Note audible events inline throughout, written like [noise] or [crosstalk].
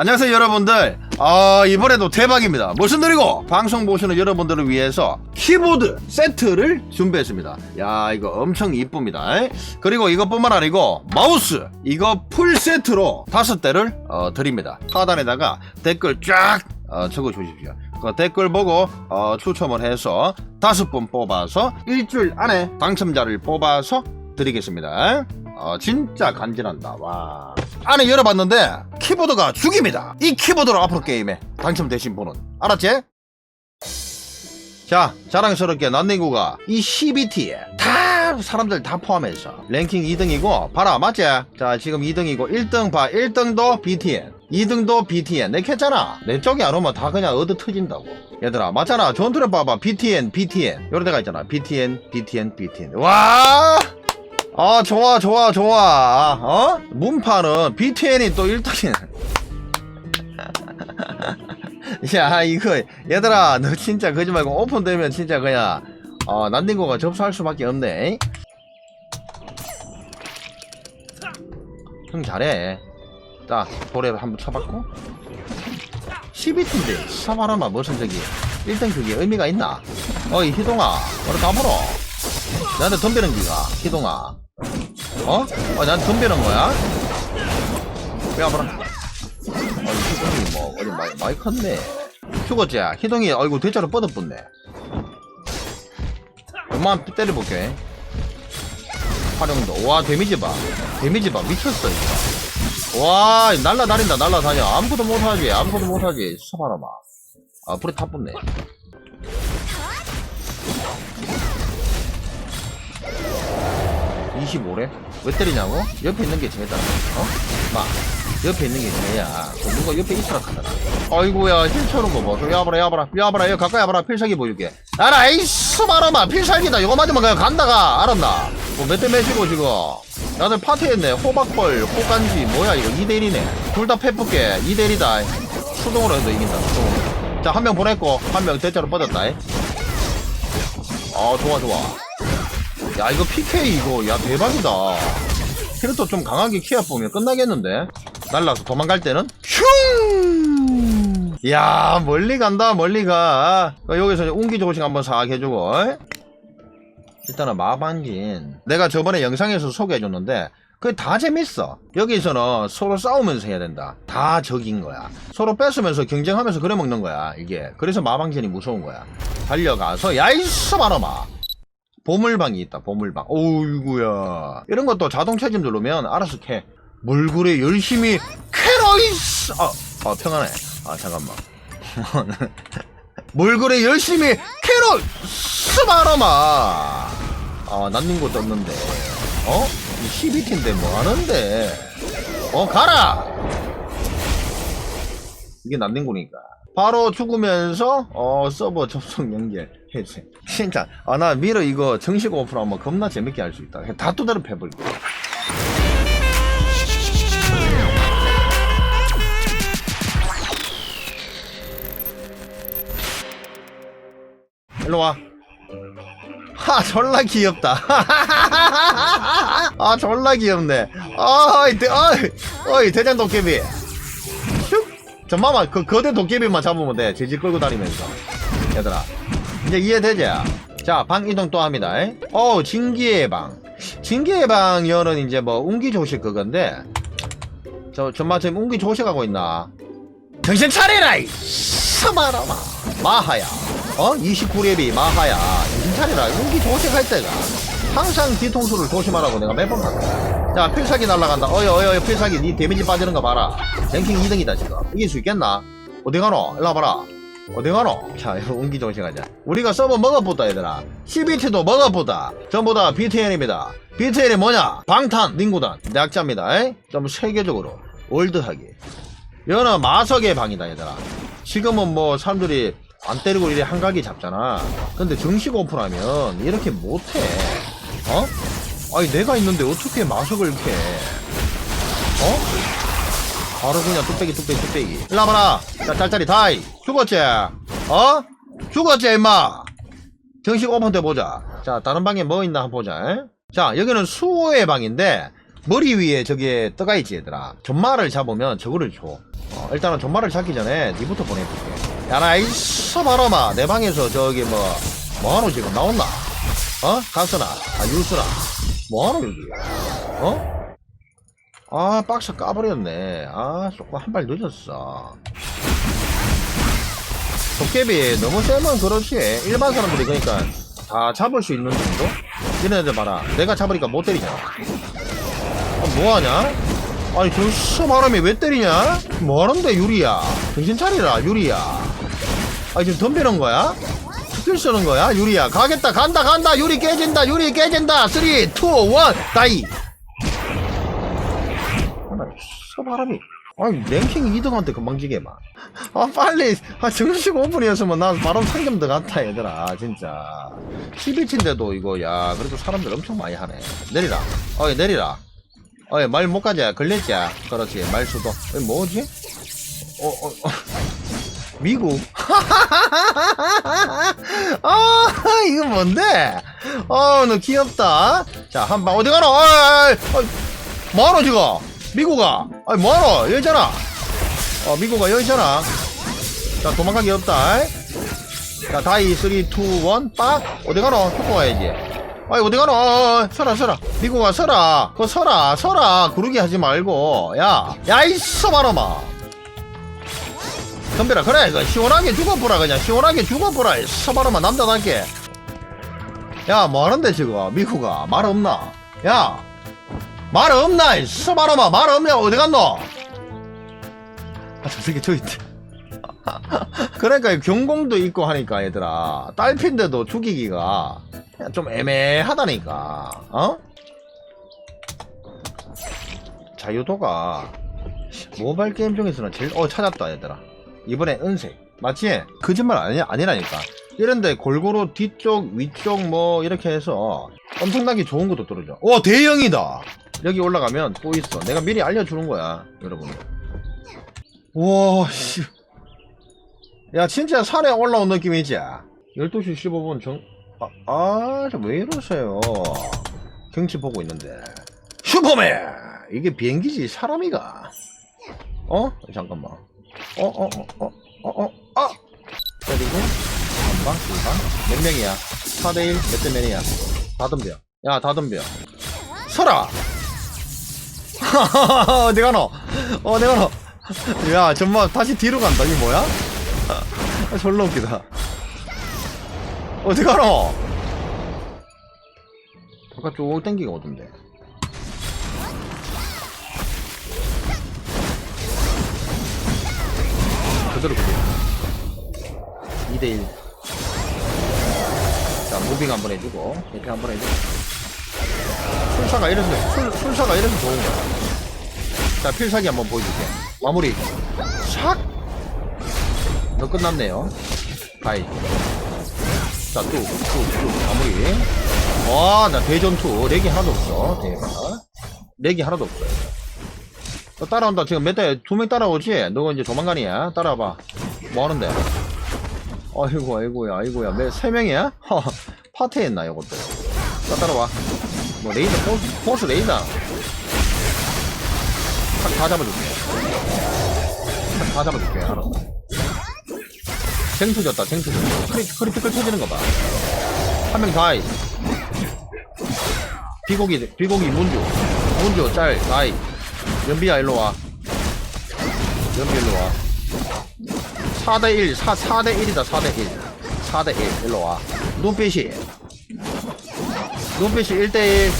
안녕하세요 여러분들. 아 이번에도 대박입니다. 일이고 방송 보시는 여러분들을 위해서 키보드 세트를 준비했습니다. 야 이거 엄청 이쁩니다. 에? 그리고 이것뿐만 아니고 마우스 이거 풀 세트로 다섯 대를 어, 드립니다. 하단에다가 댓글 쫙 어, 적어 주십시오. 그 댓글 보고 어, 추첨을 해서 다섯 분 뽑아서 일주일 안에 당첨자를 뽑아서 드리겠습니다. 어, 진짜 간지난다. 와 안에 열어봤는데 키보드가 죽입니다. 이 키보드로 앞으로 게임에 당첨되신 분은. 알았지? 자 자랑스럽게 난닝구가 이 CBT에 다 사람들 다 포함해서 랭킹 2등이고 봐라 맞지? 자 지금 2등이고 1등 봐. 1등도 BTN 2등도 BTN 내 켰잖아. 내 쪽에 안 오면 다 그냥 얻어 터진다고. 얘들아 맞잖아. 전투를 봐봐. BTN BTN 요런 데가 있잖아. BTN BTN BTN 와 아 좋아 좋아 좋아 어? 문파는 BTN이 또 1등이네. [laughs] 야 이거 얘들아 너 진짜 그러지 말고 오픈되면 진짜 그냥 어 난딩고가 접수할 수밖에 없네. 형 잘해. 자 도래를 한번 쳐봤고. 12팀인데 사바라마 무슨 저기 1등 그게 의미가 있나? 어이 희동아. 어디 가보러. 나한테 덤비는 기가 희동아 어? 어 나한테 덤비는 거야? 야 봐라 어 희동이 뭐 어디 많이, 많이 컸네. 죽었지? 희동이 얼굴 대자로 뻗어붙네. 엄마 때려볼게. 활용도. 와 데미지 봐. 데미지 봐. 미쳤어 이거. 와 날라다닌다 날라다녀. 아무것도 못하지 아무것도 못하지 수사바라마 아 불에 타 붙네 25래? 왜 때리냐고? 옆에 있는 게 쟤다. 어? 마 옆에 있는 게 쟤야. 그 누가 옆에 있으라 하더라. 아이고야 힐 쳐는 거봐. 야봐라 야봐라 야봐라 여기 가까이 와봐라. 필살기 보여줄게. 알아 에이씨 말아마 필살기다. 이거 맞으면 그냥 간다가 알았나? 뭐 몇대 몇이고 지금. 나들 파티했네. 호박벌 호간지. 뭐야 이거. 2대1이네. 둘 다 패뿌게. 2대1이다. 수동으로 해도 이긴다 수동으로. 자 한 명 보냈고 한 명 대자로 뻗었다 아 좋아 좋아 야 이거 PK 이거. 야 대박이다. 캐릭터 좀 강하게 키워 보면 끝나겠는데? 날라서 도망갈 때는? 슝! 야 멀리 간다 멀리 가. 어, 여기서 운기 조식 한번 싹 해주고. 일단은 마반진 내가 저번에 영상에서 소개해줬는데 그게 다 재밌어. 여기서는 서로 싸우면서 해야 된다. 다 적인 거야. 서로 뺏으면서 경쟁하면서 그래 먹는 거야 이게. 그래서 마방진이 무서운 거야. 달려가서 야이씨 말아마 보물방이 있다 보물방. 오이구야. 이런 것도 자동 채점 누르면 알아서 캐. 몰골에 열심히 캐러이스 아, 아 평안해 아 잠깐만. [laughs] 몰골에 열심히 캐러이스 말아마. 아 난는 것도 없는데. 어? 이 12팀인데 뭐하는데? 어 가라! 이게 난닝구니까 바로 죽으면서 어 서버 접속 연결 해제 진짜. 아 나 미러 이거 정식 오픈하면 겁나 재밌게 할 수 있다. 다 또 다른 패블. 일로와. 하 졸라 귀엽다. [laughs] 아 졸라 귀엽네. 어이 대, 어이 어이 대장 도깨비 슉 잠깐만 그 거대 도깨비만 잡으면 돼. 재질 끌고 다니면서. 얘들아. 이제 이해되지? 자방 이동 또 합니다. 어 진기의 방. 진기의 방 여는 이제 뭐 운기 조식 그건데. 저 전마 지금 운기 조식하고 있나? 정신 차리라 이. 스마라마. 마하야. 어? 29렙이 마하야. 정신 차리라. 운기 조식할 때가 항상 뒤통수를 조심하라고 내가 몇번 갔다 자 필살기 날라간다 어이 어이 필살기 니 데미지 빠지는 거 봐라 랭킹 2등이다 지금 이길 수 있겠나 어디 가노 일로 와봐라 어디 가노? 자, 이거 운기 조심 하자. 우리가 서버 먹어보다, 얘들아. CBT도 먹어보다. 전부 다 BTN입니다. BTN이 뭐냐? 방탄, 링구단. 약자입니다. 에? 좀 세계적으로. 올드하게. 이거는 마석의 방이다, 얘들아. 지금은 뭐, 사람들이 안 때리고 이래 한각이 잡잖아. 근데 정식 오픈하면 이렇게 못해. 어? 아니, 내가 있는데 어떻게 마석을 이렇게. 어? 바로 그냥 뚝배기 뚝배기 뚝배기 일로 와봐라 자 짤짤이 다이 죽었지? 어? 죽었지 임마 정식 오픈 때 보자 자 다른 방에 뭐 있나 한번 보자 에? 자 여기는 수호의 방인데 머리 위에 저게 떠가 있지 얘들아 전마를 잡으면 저거를 줘 어, 일단은 전말을 찾기 전에 니부터 보내줄게. 야, 나 이서 바로마. 내 방에서 저기 뭐, 뭐하노 지금 나온나? 어? 가스나? 아, 유스나? 뭐하노 여기? 어? 아, 박스 까버렸네. 아, 조금 한 발 늦었어. 도깨비 너무 세면 그렇지. 일반 사람들이 그러니까 다 잡을 수 있는 정도? 애들 봐라. 내가 잡으니까 못 때리잖아. 아, 뭐하냐? 아니 저씨 바람이 왜 때리냐? 뭐하는데 유리야? 정신 차리라 유리야. 아니 지금 덤비는 거야? 스킬 쓰는 거야? 유리야? 가겠다 간다 간다. 유리 깨진다 유리 깨진다. 3 2 1 다이. 씨 바람이. 아니 랭킹 2등한테 금방지게 막. 아 빨리. 아 정식 오픈이었으면 나 바로 상점 들어갔다 얘들아 진짜. 11치인데도 이거 야 그래도 사람들 엄청 많이 하네. 내리라. 어이 내리라. 어이 말 못 가자. 걸렸지 그렇지 말 수도. 어이 뭐지? 어, 어, 어. 미국 [laughs] 아 이거 뭔데 어 너 귀엽다 자 한 방 어디 가노 어이, 뭐하노 지금 미국아 아이 뭐하노 여기 있잖아 어, 미국아 여기 있잖아. 자, 도망가기 없다. 자, 다이, 3, 2, 1, 빡! 어디 가노? 쫓고 가야지. 아이, 어디 가노? 어, 어, 서라, 서라. 미국아, 서라. 그거 서라, 서라. 구르기 하지 말고. 야, 야, 이 서바로마. 덤벼라, 그래. 그 시원하게 죽어보라, 그냥. 시원하게 죽어보라. 이 서바로마, 남자답게. 야, 뭐 하는데, 지금? 미국아. 말 없나? 야, 말 없나? 이 서바로마, 말 없냐? 어디 갔노? 아, 저 새끼 저기 있대. [laughs] 그러니까 경공도 있고 하니까 얘들아 딸핀데도 죽이기가 좀 애매하다니까 어? 자유도가 모바일 게임 중에서는 제일 어 찾았다 얘들아 이번에 은색 맞지? 거짓말 아니, 아니라니까 이런데 골고루 뒤쪽 위쪽 뭐 이렇게 해서 엄청나게 좋은 것도 떨어져 오 대형이다 여기 올라가면 또 있어 내가 미리 알려주는 거야 여러분 우와, 씨. 야, 진짜 산에 올라온 느낌이지? 12시 15분 정, 아, 아, 저왜 이러세요? 경치 보고 있는데. 슈퍼맨! 이게 비행기지, 사람이가. 어? 잠깐만. 어, 어, 어, 어, 어, 어, 아! 때리고, 한 방, 두 방. 몇 명이야? 4대1, 몇 대 몇이야? 다 덤벼. 야, 다 덤벼. 서라! [laughs] 어디 가노? 어디 가노? 야, 정말 다시 뒤로 간다. 이게 뭐야? 아, [laughs] 졸라 웃기다. 어디 가노? 쭉 땡기가 오던데. 그대로 그대로. 2대1. 자, 무빙 한번 해주고, 이렇게 한번 해주고. 술사가 이래서, 술, 술사가 이래서 좋은 거야. 자, 필살기 한번 보여줄게. 마무리. 샥! 너 끝났네요. 가이. 자, 뚝, 뚝, 뚝, 마무리. 와, 나 대전투. 렉이 하나도 없어. 대박. 렉이 하나도 없어요. 너 따라온다. 지금 몇 대, 두 명 따라오지? 너가 이제 조만간이야. 따라와봐. 뭐 하는데? 아이고, 아이고야, 아이고야. 몇, 세 명이야? 허, 파티 했나, 이것도. 자, 따라와. 뭐, 레이더, 포스, 포스 레이더. 다, 다 잡아줄게. 다, 다 잡아줄게. 알았어. 쟁투 졌다, 쟁투 졌다. 크리, 크리티컬 터지는 거 봐. 한 명 다이. 비고기, 비고기 문주. 문주, 짤, 다이. 연비야, 일로 와. 연비, 일로 와. 4대 1, 4, 4대 1이다, 4대 1. 4대 1, 일로 와. 눈빛이. 눈빛이 1대 1.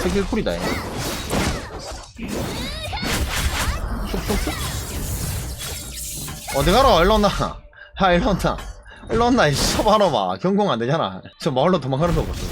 스킬 쿨이다, 얘. 쑥쑥쑥. 어디 가라, 일로 온나. [laughs] 야, 일로 온나. 일로 온나, 이 서바로 봐. 경공 안 되잖아. 저 마을로 도망가는 거 보소.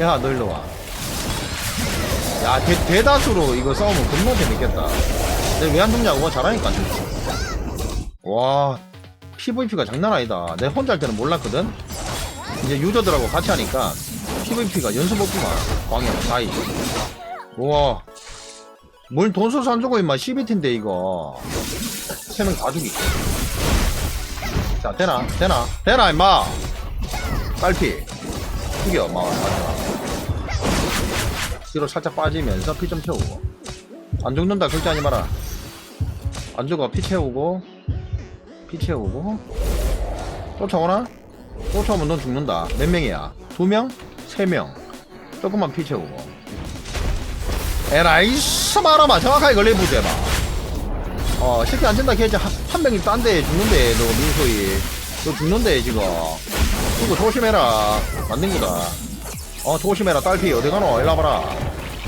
야, 너 일로 와. 야, 대, 대다수로 이거 싸우면 겁나 재밌겠다. 내가 왜안 죽냐고, 잘하니까, 진짜. 와, PVP가 장난 아니다. 내가 혼자 할 때는 몰랐거든? 이제 유저들하고 같이 하니까 PVP가 연습 없구만. 광역, 다이. 우와. 뭘돈 써서 안 주고 임마 12팀인데 이거 세 명 다 죽이 자 되나 되나 되나 임마 딸피 죽여 마 마지막 뒤로 살짝 빠지면서 피 좀 채우고. 안 죽는다 그렇게 하지 마라. 안 죽어 피 채우고. 피 채우고. 쫓아오나? 쫓아오면 넌 죽는다. 몇 명이야? 두 명? 세 명. 조금만 피 채우고. 에라이 스마라마. 정확하게 걸려보자 어 쉽게 안 된다. 걔지 한, 한 명이 딴 데 죽는데 너 민소희. 너 죽는데 지금. 이거 조심해라. 만든 거다 어 조심해라 딸피. 어디 가노? 일로 와봐라.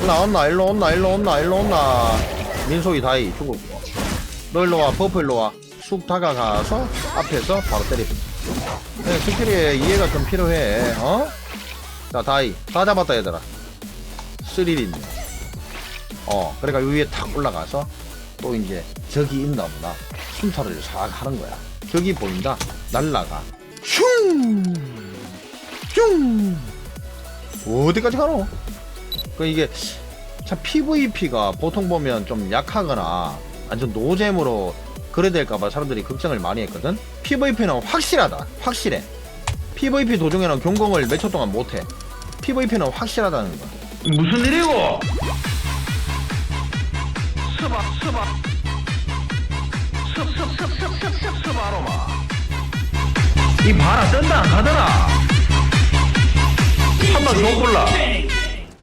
일로 온나 일로 온나 일로 온나 일로 온나. 민소희 다이 죽었고 너 일로 와 버프 일로 와쑥 다가가서 앞에서 바로 때리고 네, 스킬이 이해가 좀 필요해. 어? 자 다이. 다 잡았다 얘들아. 스릴있네. 어 그러니까 위에 탁 올라가서 또 이제 적이 있나 보다. 순찰을 싹 하는 거야. 적이 보인다. 날라가. 슝 슝 어디까지 가노? 그 이게 참 PVP가 보통 보면 좀 약하거나 완전 노잼으로 그래 될까봐 사람들이 걱정을 많이 했거든. PVP는 확실하다. 확실해. PVP 도중에는 경공을 몇 초 동안 못해. PVP는 확실하다는 거. 무슨 일이고? 스바 스바 습습습습습습 스바로마 이 바라 뜬다 안 가더라 한번 더 골라.